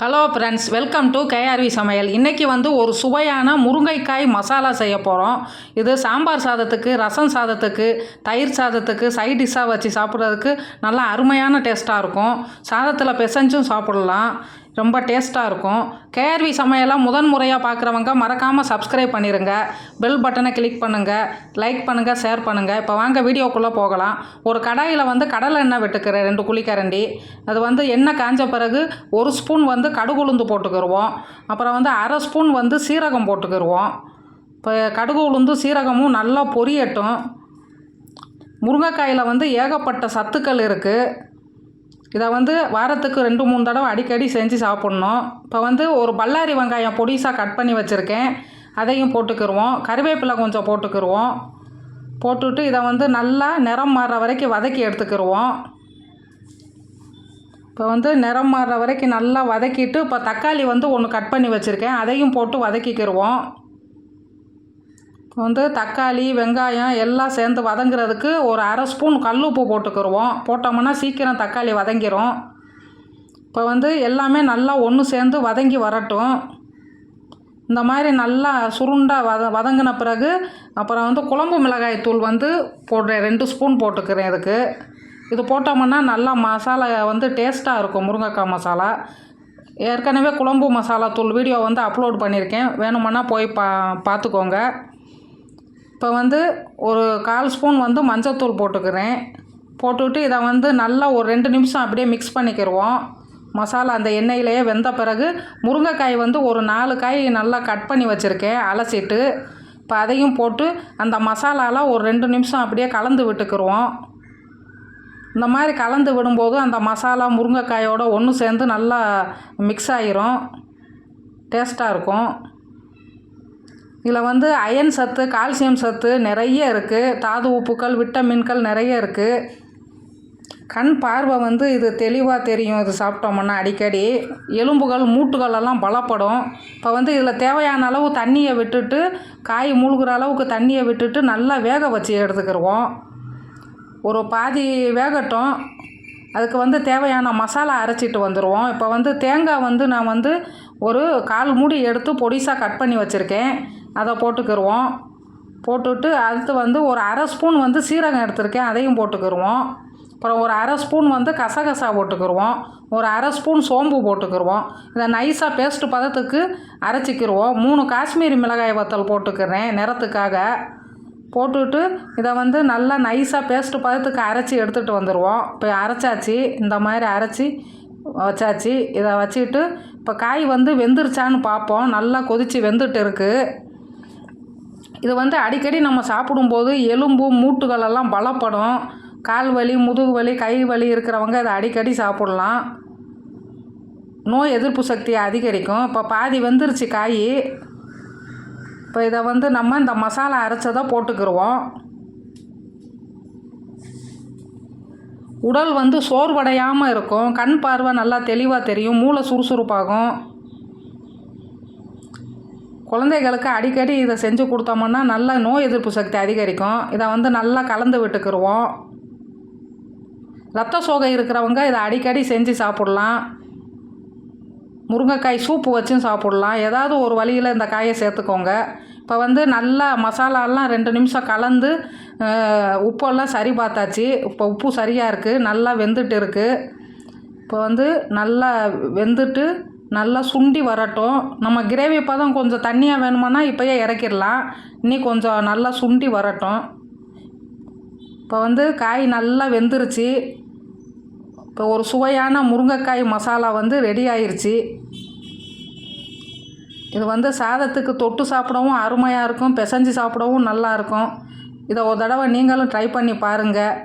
Hello friends welcome to KRV சமையல். இன்றைக்கி வந்து ஒரு சுவையான முருங்கைக்காய் மசாலா செய்ய போகிறோம் இது சாம்பார் சாதத்துக்கு ரசம் சாதத்துக்கு தயிர் சாதத்துக்கு சைட் டிஷ்ஷாக வச்சு சாப்பிட்றதுக்கு நல்லா அருமையான டேஸ்ட்டாக இருக்கும். சாதத்தில் பிசைஞ்சும் சாப்பிடலாம். ரொம்ப டேஸ்ட்டாக இருக்கும். கேஆர்வி சமையலாக முதன் முறையாக பார்க்குறவங்க மறக்காமல் சப்ஸ்கிரைப் பண்ணிடுங்க பெல் பட்டனை கிளிக் பண்ணுங்கள் லைக் பண்ணுங்கள் ஷேர் பண்ணுங்கள் இப்போ வாங்க வீடியோக்குள்ளே போகலாம். ஒரு கடாயில் வந்து கடலை எண்ணெய் விட்டுக்கிறேன் ரெண்டு குழிக்கரண்டி அது வந்து எண்ணெய் காஞ்ச பிறகு ஒரு ஸ்பூன் வந்து கடுகுளுந்து போட்டுக்கிடுவோம் அப்புறம் வந்து அரை ஸ்பூன் வந்து சீரகம் போட்டுக்கிடுவோம் இப்போ கடுகு உளுந்து சீரகமும் நல்லா பொரியட்டும். முருங்கைக்காயில் வந்து ஏகப்பட்ட சத்துக்கள் இருக்குது இதை வந்து வாரத்துக்கு ரெண்டு மூணு தடவை அடிக்கடி செஞ்சு சாப்பிட்ணும். இப்போ வந்து ஒரு பல்லாரி வெங்காயம் பொடிசாக கட் பண்ணி வச்சுருக்கேன். அதையும் போட்டுக்கிடுவோம் கருவேப்பிலை கொஞ்சம் போட்டுக்கிடுவோம் போட்டுட்டு இதை வந்து நல்லா நிறம் மாறுற வரைக்கும் வதக்கி எடுத்துக்கிடுவோம் இப்போ வந்து நிறம் மாறுற வரைக்கும் நல்லா வதக்கிட்டு இப்போ தக்காளி வந்து ஒன்று கட் பண்ணி வச்சுருக்கேன். அதையும் போட்டு வதக்கிக்கிடுவோம் இப்போ வந்து தக்காளி வெங்காயம் எல்லாம் சேர்ந்து வதங்குறதுக்கு ஒரு அரை ஸ்பூன் கல் உப்பு போட்டுக்கிடுவோம் போட்டோம்னா சீக்கிரம் தக்காளி வதங்கிரும். இப்போ வந்து எல்லாமே நல்லா ஒன்று சேர்ந்து வதங்கி வரட்டும். இந்த மாதிரி நல்லா சுருண்டாக வத வதங்கின பிறகு அப்புறம் வந்து குழம்பு மிளகாய் தூள் வந்து போடுறேன் ரெண்டு ஸ்பூன் போட்டுக்கிறேன் இதுக்கு. இது போட்டோம்னா நல்லா மசாலா வந்து டேஸ்ட்டாக இருக்கும் முருங்கைக்காய் மசாலா. ஏற்கனவே குழம்பு மசாலா தூள் வீடியோ வந்து அப்லோட் பண்ணியிருக்கேன் வேணுமென்னா போய் பா பார்த்துக்கோங்க. இப்போ வந்து ஒரு கால் ஸ்பூன் வந்து மஞ்சத்தூள் போட்டுக்கிறேன். போட்டுவிட்டு இதை வந்து நல்லா ஒரு ரெண்டு நிமிஷம் அப்படியே மிக்ஸ் பண்ணிக்கிடுவோம் மசாலா அந்த எண்ணெயிலேயே வெந்த பிறகு முருங்கைக்காய் வந்து ஒரு நாலு காய் நல்லா கட் பண்ணி வச்சுருக்கேன் அலசிட்டு. இப்போ அதையும் போட்டு அந்த மசாலாலாம் ஒரு ரெண்டு நிமிஷம் அப்படியே கலந்து விட்டுக்கிடுவோம் இந்த மாதிரி கலந்து விடும்போது அந்த மசாலா முருங்கைக்காயோட ஒன்று சேர்ந்து நல்லா மிக்ஸ் ஆகிரும் டேஸ்ட்டாக இருக்கும். இதில் வந்து அயன் சத்து கால்சியம் சத்து நிறைய இருக்குது தாது உப்புக்கள் விட்டமின்கள் நிறைய இருக்குது கண் பார்வை வந்து இது தெளிவாக தெரியும். இது சாப்பிட்டோம்னா அடிக்கடி. எலும்புகள் மூட்டுகள் எல்லாம் பலப்படும். இப்போ வந்து இதில் தேவையான அளவு தண்ணியை விட்டுட்டு காய் மூழ்கிற அளவுக்கு தண்ணியை விட்டுட்டு நல்லா வேக வச்சு எடுத்துக்கிடுவோம் ஒரு பாதி வேகட்டும். அதுக்கு வந்து தேவையான மசாலா அரைச்சிட்டு வந்துடுவோம் இப்போ வந்து தேங்காய் வந்து நான் வந்து ஒரு கால் மூடி எடுத்து பொடிசாக கட் பண்ணி வச்சுருக்கேன். அதை போட்டுக்கிடுவோம் போட்டுவிட்டு அடுத்து வந்து ஒரு அரை ஸ்பூன் வந்து சீரகம் எடுத்திருக்கேன். அதையும் போட்டுக்கிடுவோம் அப்புறம் ஒரு அரை ஸ்பூன் வந்து கசகசா போட்டுக்கிடுவோம் ஒரு அரை ஸ்பூன் சோம்பு போட்டுக்கிடுவோம் இதை நைஸாக பேஸ்ட்டு பதத்துக்கு அரைச்சிக்கிடுவோம் மூணு காஷ்மீரி மிளகாய் வத்தல் போட்டுக்கிறேன். நிறத்துக்காக. போட்டுவிட்டு இதை வந்து நல்லா நைஸாக பேஸ்ட்டு பதத்துக்கு அரைச்சி எடுத்துகிட்டு வந்துடுவோம் இப்போ அரைச்சாச்சு இந்த மாதிரி அரைச்சி வச்சாச்சு. இதை வச்சுட்டு இப்போ காய் வந்து வெந்துருச்சான்னு பார்ப்போம். நல்லா கொதித்து வெந்துட்டு இருக்குது இது வந்து அடிக்கடி நம்ம சாப்பிடும்போது எலும்பு மூட்டுகளெல்லாம் பலப்படும். கால் வலி முதுகு வலி கை வலி இருக்கிறவங்க இதை அடிக்கடி சாப்பிட்லாம். நோய் எதிர்ப்பு சக்தியை அதிகரிக்கும். இப்போ பாதி வெந்துருச்சு காய். இப்போ இதை வந்து நம்ம இந்த மசாலா அரைச்சதை போட்டுக்கிடுவோம் உடல் வந்து சோர்வடையாமல் இருக்கும். கண் பார்வை நல்லா தெளிவாக தெரியும். மூளை சுறுசுறுப்பாகும். குழந்தைகளுக்கு அடிக்கடி இதை செஞ்சு கொடுத்தோம்னா நல்ல நோய் எதிர்ப்பு சக்தி அதிகரிக்கும். இதை வந்து நல்லா கலந்து விட்டுக்கிடுவோம் ரத்த சோகை இருக்கிறவங்க இதை அடிக்கடி செஞ்சு சாப்பிட்லாம். முருங்கைக்காய் சூப்பு வச்சும் சாப்பிட்லாம். ஏதாவது ஒரு வழியில் இந்த காயை சேர்த்துக்கோங்க. இப்போ வந்து நல்லா மசாலாலாம் ரெண்டு நிமிஷம் கலந்து உப்பெல்லாம் சரி பார்த்தாச்சு. இப்போ உப்பு சரியாக இருக்குது நல்லா வெந்துட்டு இருக்குது இப்போ வந்து நல்லா வெந்துட்டு நல்லா சுண்டி வரட்டும். நம்ம கிரேவி பதம் கொஞ்சம் தண்ணியாக வேணுமானா இப்போயே இறக்கிடலாம். இன்னி கொஞ்சம் நல்லா சுண்டி வரட்டும். இப்போ வந்து காய் நல்லா வெந்துருச்சு. இப்போ ஒரு சுவையான முருங்கைக்காய் மசாலா வந்து ரெடி ஆயிடுச்சு இது வந்து சாதத்துக்கு தொட்டு சாப்பிடவும் அருமையாக இருக்கும் பிசைஞ்சு சாப்பிடவும் நல்லாயிருக்கும் இதை ஒரு தடவை நீங்களும் ட்ரை பண்ணி பாருங்கள்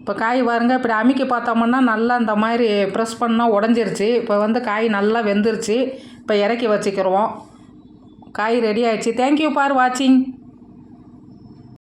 இப்போ காய் பாருங்கள் இப்படி அமுக்கி பார்த்தோம்னா நல்லா இந்த மாதிரி ப்ரெஸ் பண்ணால் உடஞ்சிருச்சு. இப்போ வந்து காய் நல்லா வெந்துருச்சு. இப்போ இறக்கி வச்சுக்கிடுவோம் காய் ரெடி ஆயிடுச்சு. தேங்க்யூ ஃபார் வாட்சிங்